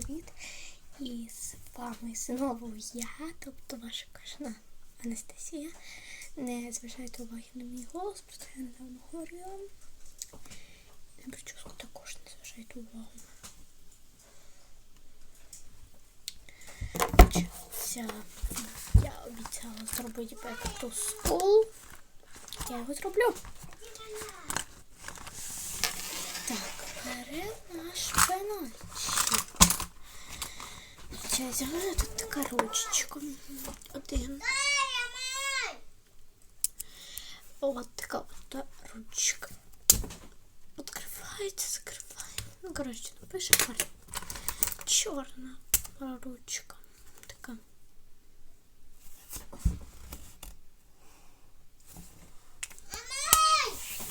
привіт! І з вами знову я, тобто ваша кожна Анастасія. Не зважайте уваги на мій голос, про це я недавно говорила. На прическу також не зважайте увагу. Ця, я обіцяла зробити to school. Я його зроблю. Так, беремо наш пенальчик. Сейчас взяла тут така ручечка. Один. От така от ручка. Відкривається, закривається. Ну, коротше, напише гарно. Чорна ручка. Така.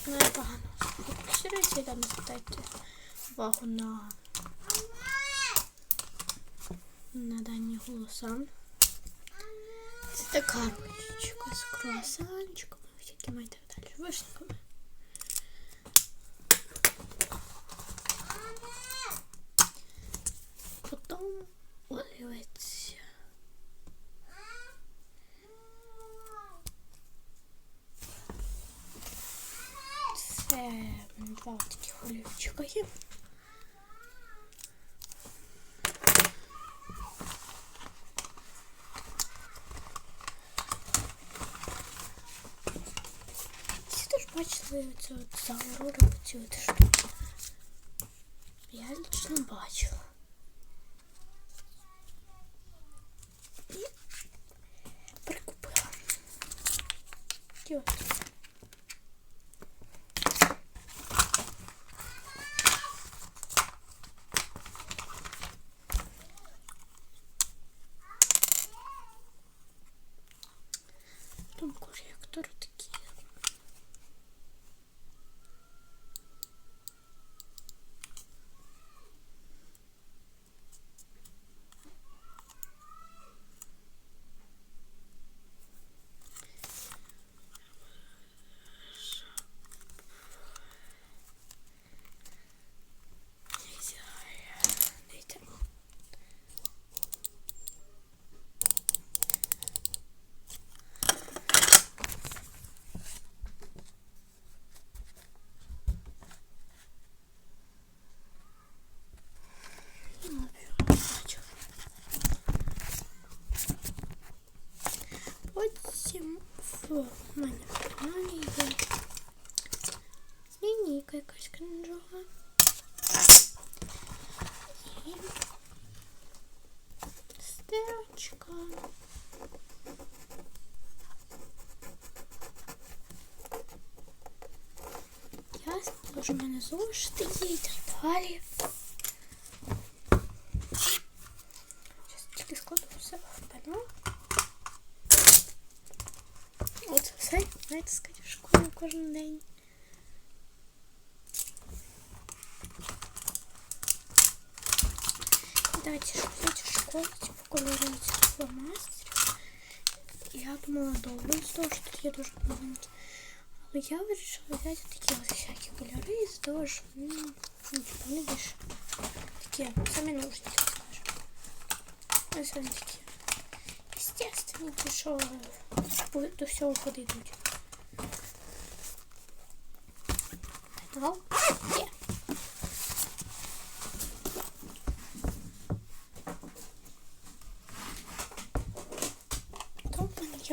Ну, я погано. Фокусируйте і там не звертайте увагу на, на дані голоса. Це така ручечка з круасанчиком, всякими і так далі. Вишниками. Потім олівець. Це два таких олівчика є. Бачили оцю от завору цю от штуку. Я лично бачила. І прикупила. От. стирочка. Ясно, тож у мене зошити є і так далі. Зараз тільки складу все в панel. От все, знаєте, сказати в школу кожен день. Давайте что взять в школу, типа колорировать фломастерів. Я думала довго з того, що тут є дуже маленькі. Але я вирішила взяти такі ось всякі кольори з того, що, ну, ну, типа, вони більш такі, самі ножниці, скажем. Ось вони такі. Естественно, ті, що до всього ходи йдуть. Ну, є.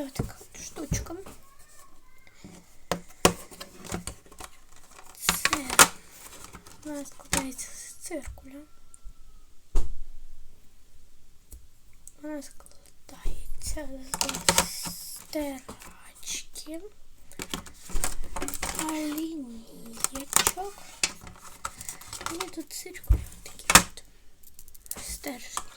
То в мене є така от штучка. Це вона складається з циркуля. Вона складається з стирачки, лінієчок. І тут циркуль такі от стержні.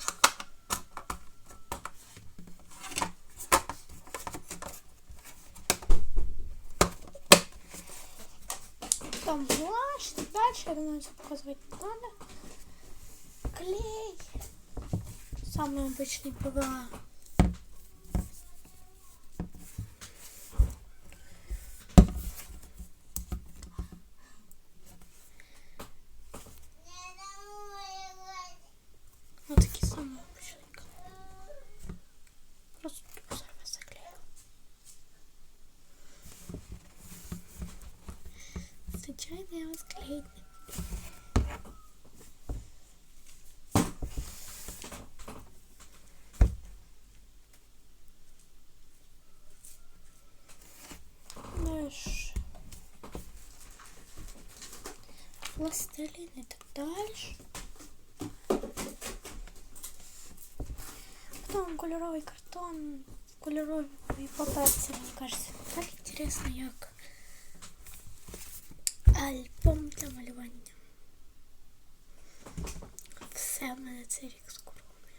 Там гуашь, дальше я думаю, это показывать не надо. Клей. Самый обычный ПВА. Я вас клеить. Дальше. Пластилин и дальше. Потом кольоровый картон, кольоровый папер, мені кажется. Так интересно, як альбом для малювання. Все в мене цей рік куромі.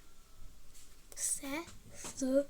Все з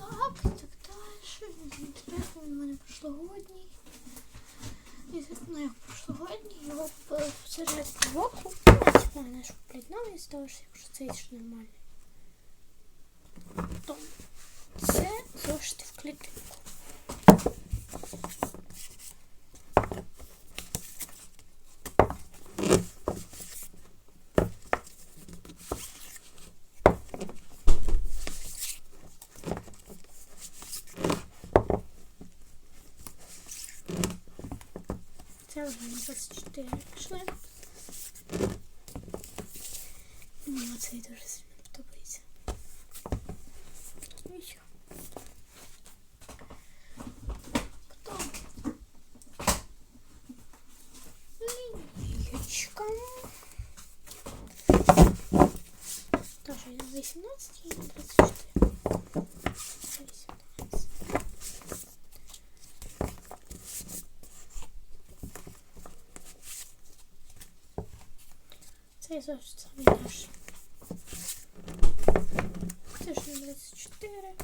Так, і так далі. Тепер він у мене прошлогодній. І ну, як прошлогодній, його е, всередині боку. Ось мене ж блідно, і здалося, що це ж нормально. Тому. Це вже на 24 пішли. Мені оцей дуже сильно подобається. Ну і що? Потім лінійка. Тоже 18 і 24. Це завжди самий наш. Це ж на 24.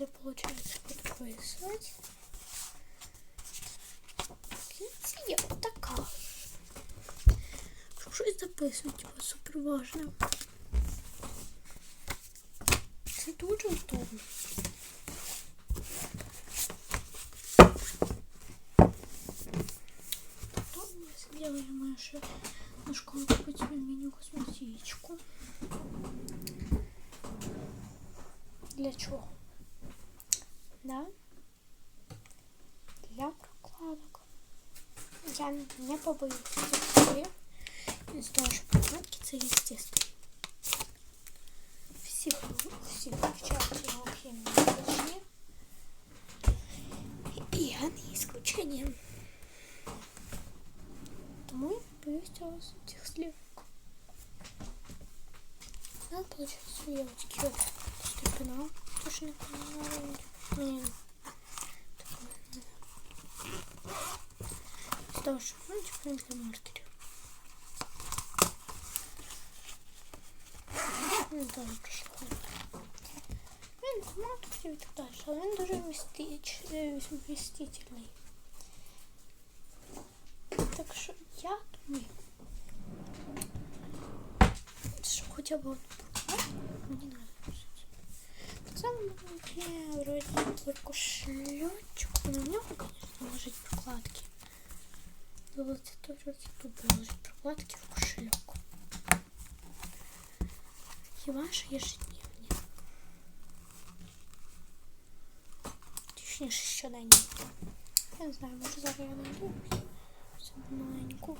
Там, де получается підписувати. В кінці є отака. Щоб щось записувати, типа супер важне. Це дуже удобно. Потом мы сделаем еще на школу купить себе меню косметичку. Для чого? Я не побоюсь цих слів. Из того, що прокладки це естественно. Всіх, всіх дівчат його хімії прийшли. І я не исключением. Тому я боюсь цього цих слів. Ну, получается, я вот такие вот степена. Тоже не понимаю. Блин. Что ж, ну, типа для маркерів. Він теж пройшло. Він матку і так далі, але він дуже вмістич, е, вмістительний. Так що я думаю, що хоча б одну прокладку мені треба. Так само є вроді би кошельочок, Але це теж вроді тут лежать прокладки в кошельок. Хіба що ежедневні. Точніше, щоденні. Я не знаю, може зараз я найду цю маленьку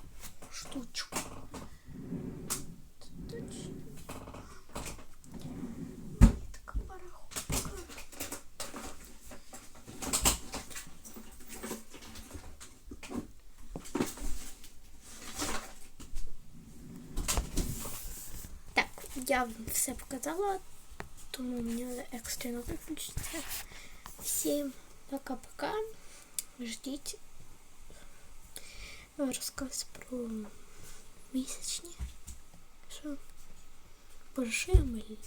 я вам все показала, тому мені екстрено виключиться. Всім пока-пока. Ждіть розказ про місячні. Що? Боже, що я милі?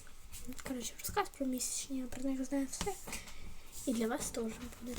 Коротше, розказ про місячні, я про них знаю все. І для вас теж буде.